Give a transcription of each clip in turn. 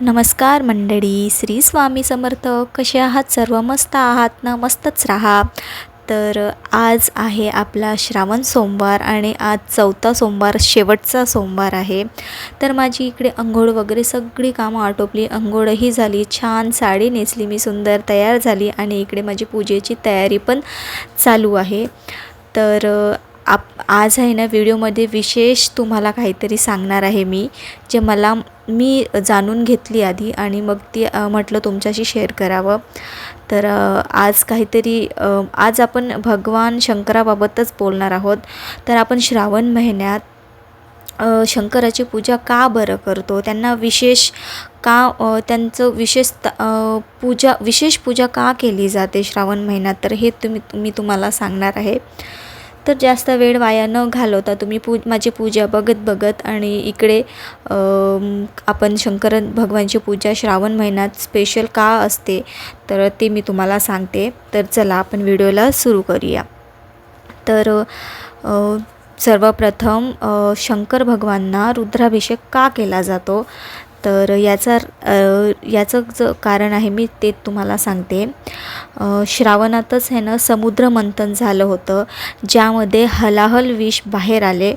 नमस्कार मंडळी श्री स्वामी समर्थ. कसे आहात सर्व? मस्त आहात ना? मस्तच राहा. तर आज आहे आपला श्रावण सोमवार आणि आज चौथा सोमवार शेवटचा सोमवार आहे. तर माझी इकडे अंघोळ वगैरे सगळी कामं आटोपली. अंघोळही झाली छान साडी नेसली मी सुंदर तयार झाली आणि इकडे माझी पूजेची तयारी पण चालू आहे. तर आप आज आहे ना व्हिडिओमध्ये विशेष तुम्हाला काहीतरी सांगणार आहे मी जे मला मी जाणून घेतली आधी आणि मग ती म्हटलं तुमच्याशी शेअर करावं. तर आज काहीतरी आज आपण भगवान शंकराबाबतच बोलणार आहोत. तर आपण श्रावण महिन्यात शंकराची पूजा का बरं करतो? त्यांना विशेष का त्यांचं विशेष पूजा विशेष पूजा का केली जाते श्रावण महिन्यात? तर हे तुम्ही मी तुम्हाला सांगणार आहे. तर जास्त वेळ वाया न घालवता तुम्ही पू माझी पूजा बघत बघत आणि इकडे आपण शंकर भगवानची पूजा श्रावण महिन्यात स्पेशल का असते तर ते मी तुम्हाला सांगते. तर चला आपण व्हिडिओला सुरू करूया. तर सर्वप्रथम शंकर भगवानना रुद्राभिषेक का केला जातो? तर याचा याचं ज कारण आहे मी ते तुम्हाला सांगते. श्रावणातच ह्यानं ना समुद्र मंथन झालं होतं ज्यामध्ये हलाहल विष बाहेर आले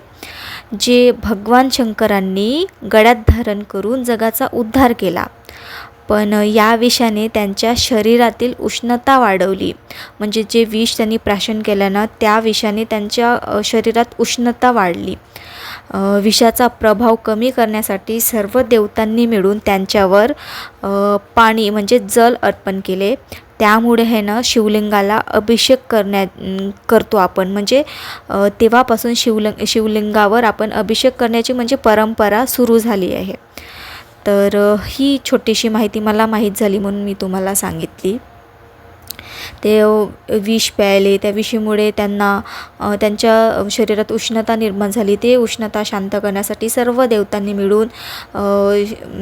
जे भगवान शंकरांनी गळ्यात धारण करून जगाचा उद्धार केला. पण या विषाने त्यांच्या शरीरातील उष्णता वाढवली. म्हणजे जे विष त्यांनी प्राशन केलं ना त्या विषाने त्यांच्या शरीरात उष्णता वाढली. विषाचा प्रभाव कमी करण्यासाठी सर्व देवतांनी मिळून त्यांच्यावर पाणी म्हणजे जल अर्पण केले. त्यामुळे हे ना शिवलिंगाला अभिषेक करण्या करतो आपण. म्हणजे तेव्हापासून शिवलिंग शिवलिंगावर आपण अभिषेक करण्याची म्हणजे परंपरा सुरू झाली आहे. तर ही छोटीशी माहिती मला माहीत झाली म्हणून मी तुम्हाला सांगितली. ते विष प्यायले त्या विषीमुळे त्यांना त्यांच्या शरीरात उष्णता निर्माण झाली. ते उष्णता शांत करण्यासाठी सर्व देवतांनी मिळून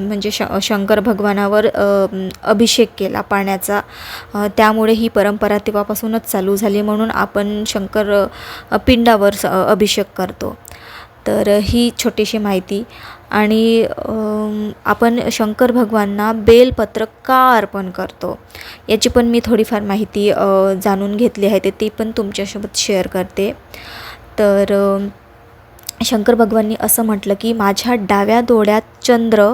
म्हणजे श शंकर भगवानावर अभिषेक केला पाण्याचा. त्यामुळे ही परंपरा तेव्हापासूनच चालू झाली म्हणून आपण शंकर पिंडावर स- अभिषेक करतो. तर ही छोटीशी माहिती. आणि आपण शंकर भगवानना बेलपत्र का अर्पण करतो? याची पण मी थोडीफार माहिती जाणून घेतली आहे. ते ती पण तुमच्यासोबत शेअर करते. तर शंकर भगवाननी असं म्हटलं की माझ्या डाव्या डोळ्यात चंद्र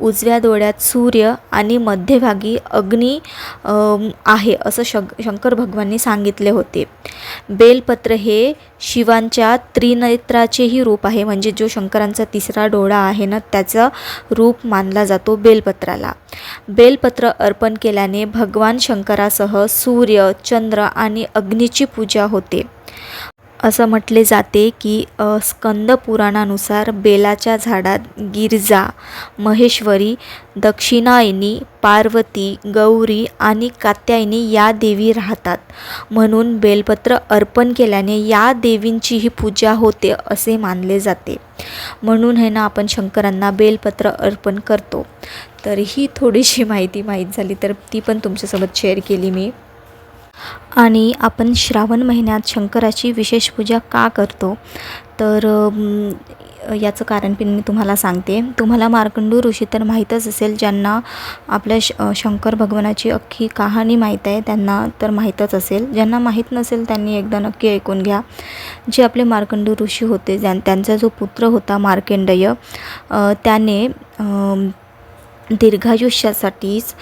उजव्या डोळ्यात सूर्य आणि मध्यभागी अग्नी आहे असं शंक शंकर भगवाननी सांगितले होते. बेलपत्र हे शिवांच्या त्रिनेत्राचेही रूप आहे म्हणजे जो शंकरांचा तिसरा डोळा आहे ना त्याचं रूप मानला जातो बेलपत्राला. बेलपत्र अर्पण केल्याने भगवान शंकरासह सूर्य चंद्र आणि अग्नीची पूजा होते. असं म्हटले जाते की स्कंद पुराणानुसार बेलाच्या झाडात गिरजा महेश्वरी दक्षिणायनी पार्वती गौरी आणि कात्यायनी या देवी राहतात. म्हणून बेलपत्र अर्पण केल्याने या देवींचीही पूजा होते असे मानले जाते. म्हणून हे ना आपण शंकरांना बेलपत्र अर्पण करतो. तर ही थोडीशी माहिती माहीत झाली तर ती पण तुमच्यासोबत शेअर केली मी. आणि आपण श्रावण महिन्यात शंकराची विशेष पूजा का करतो? तर याचं कारण पण मी तुम्हाला सांगते. तुम्हाला मार्कंडू ऋषी तर माहीतच असेल ज्यांना आपल्या श शंकर भगवानाची अख्खी कहाणी माहीत आहे त्यांना तर माहीतच असेल. ज्यांना माहीत नसेल त्यांनी एकदा नक्की ऐकून घ्या. जे आपले मार्कंडू ऋषी होते ज्यां त्यांचा जो पुत्र होता मार्केंडय त्याने दीर्घायुष्यासाठीच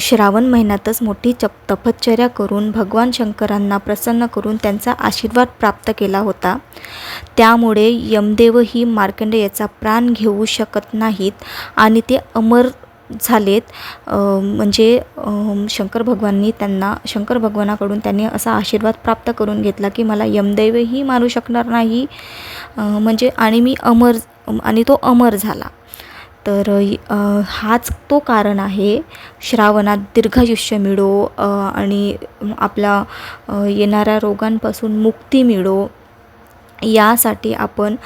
श्रावण महिन्यातच मोठी चप तपश्चर्या करून भगवान शंकरांना प्रसन्न करून त्यांचा आशीर्वाद प्राप्त केला होता. त्यामुळे यमदेवही मार्कंडेयाचा प्राण घेऊ शकत नाहीत आणि ते अमर झालेत. म्हणजे शंकर भगवाननी त्यांना शंकर भगवानाकडून त्यांनी असा आशीर्वाद प्राप्त करून घेतला की मला यमदेवही मारू शकणार नाही. म्हणजे आणि मी अमर आणि तो अमर झाला. तर हाच तो कारण आहे. श्रावणात दीर्घायुष्य मिळो आणि आपला येणाऱ्या रोगांपासून मुक्ती मिळो. यासाठी आपण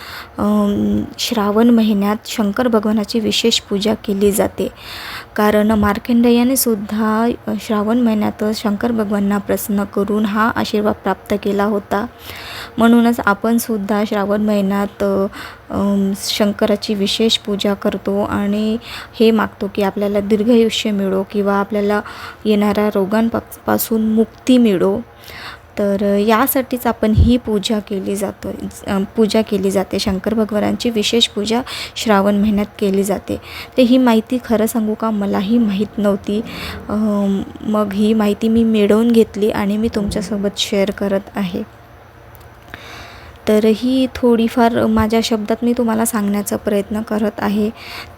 श्रावण महिन्यात शंकर भगवानाची विशेष पूजा केली जाते. कारण मार्कंडेयाने सुद्धा श्रावण महिन्यातच शंकर भगवांना प्रसन्न करून हा आशीर्वाद प्राप्त केला होता. म्हणूनच आपण सुद्धा श्रावण महिन्यात शंकराची विशेष पूजा करतो आणि हे मागतो की आपल्याला दीर्घायुष्य मिळो किंवा आपल्याला येणाऱ्या रोगांपासून मुक्ती मिळो. तर यासाठीच आपण ही पूजा केली जातो. पूजा केली जाते. शंकर भगवानांची विशेष पूजा श्रावण महिन्यात केली जाते. तर ही माहिती खरं सांगू का? मलाही माहीत नव्हती. मग ही माहिती मी मिळवून घेतली आणि मी तुमच्यासोबत शेअर करत आहे. तर ही थोडीफार माझ्या शब्दात मी तुम्हाला सांगण्याचा प्रयत्न करत आहे.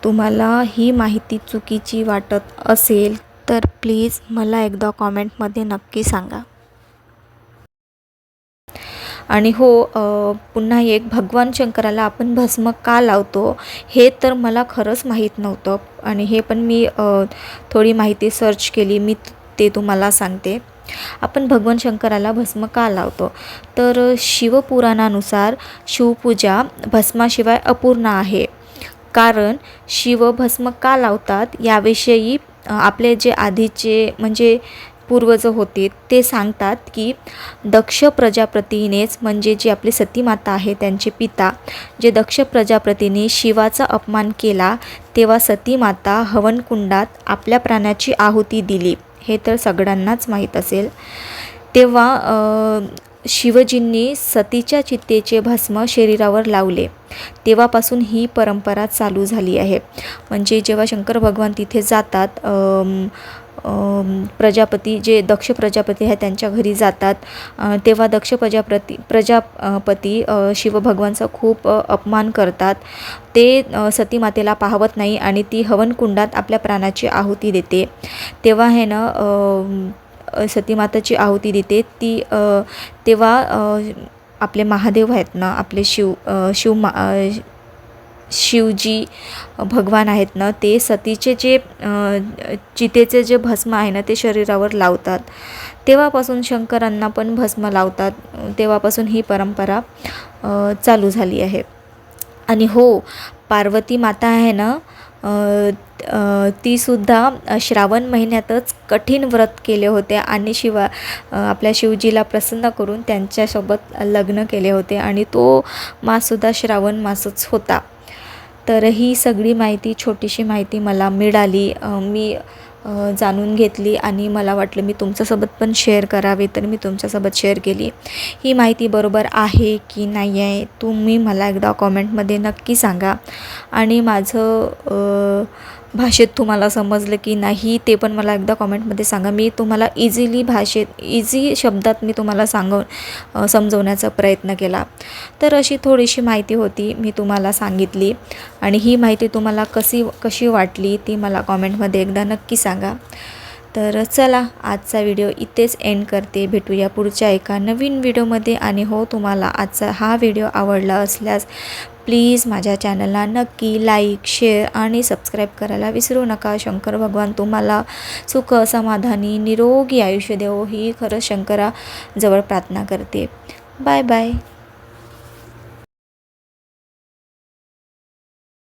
तुम्हाला ही माहिती चुकीची वाटत असेल तर प्लीज मला एकदा कॉमेंटमध्ये नक्की सांगा. आणि हो पुन्हा एक भगवान शंकराला आपण भस्म का लावतो हे तर मला खरंच माहीत नव्हतं. आणि हे पण मी थोडी माहिती सर्च केली मी ते तुम्हाला सांगते. आपण भगवान शंकराला भस्म का लावतो? तर शिवपुराणानुसार शिवपूजा भस्माशिवाय अपूर्ण आहे. कारण शिव भस्म का लावतात याविषयी आपले जे आधीचे म्हणजे पूर्वज होते ते सांगतात की दक्ष प्रजापतीनेच म्हणजे जी आपली सतीमाता आहे त्यांचे पिता जे दक्ष प्रजापतीने शिवाचा अपमान केला तेव्हा सतीमाता हवनकुंडात आपल्या प्राण्याची आहुती दिली. हे तर सगळ्यांनाच माहीत असेल. तेव्हा शिवजींनी सतीच्या चित्तेचे भस्म शरीरावर लावले. तेव्हापासून ही परंपरा चालू झाली आहे. म्हणजे जेव्हा शंकर भगवान तिथे जातात प्रजापती जे दक्ष प्रजापती आहे त्यांच्या घरी जातात. तेव्हा दक्ष प्रजापती प्रजापती शिवभगवानचा खूप अपमान करतात. ते सती मातेला पाहवत नाही आणि ती हवनकुंडात आपल्या प्राणाची आहुती देते. तेव्हा हे ना सतीमाताची आहुती देते. ती तेव्हा आपले महादेव आहेत ना आपले शिव शिव मा शिवजी भगवान आहेत ना ते सतीचे जे चितेचे जे भस्म आहे ना ते शरीरावर लावतात. तेव्हापासून शंकरांना पण भस्म लावतात. तेव्हापासून ही परंपरा चालू झाली आहे. आणि हो पार्वती माता आहे ना तीसुद्धा श्रावण महिन्यातच कठीण व्रत केले होते आणि शिवा आपल्या शिवजीला प्रसन्न करून त्यांच्यासोबत लग्न केले होते आणि तो माससुद्धा श्रावण मासच होता. तर ही सगळी माहिती छोटीशी माहिती मला मिळाली. मी जाणून घेतली आणि मला वाटलं मी तुमच्यासोबत पण शेअर करावे तर मी तुमच्यासोबत शेअर केली. ही माहिती बरोबर आहे की नाही आहे तुम्ही मला एकदा कॉमेंटमध्ये नक्की सांगा. आणि माझं भाषेत तुम्हाला समजलं की नाही ते पण मला एकदा कॉमेंटमध्ये सांगा. मी तुम्हाला इझिली भाषेत इझी शब्दात मी तुम्हाला सांगव समजवण्याचा प्रयत्न केला. तर अशी थोडीशी माहिती होती मी तुम्हाला सांगितली. आणि ही माहिती तुम्हाला कशी कशी वाटली ती मला कॉमेंटमध्ये एकदा नक्की सांगा. तर चला आजचा व्हिडिओ इथेच एंड करते. भेटूया पुढच्या एका नवीन व्हिडिओमध्ये. आणि हो तुम्हाला आजचा हा व्हिडिओ आवडला असल्यास प्लीज माझ्या चॅनलला नक्की लाईक शेअर आणि सबस्क्राईब करायला विसरू नका. शंकर भगवान तुम्हाला सुख समाधानी निरोगी आयुष्य देवो ही खरंच शंकराजवळ प्रार्थना करते. Bye bye.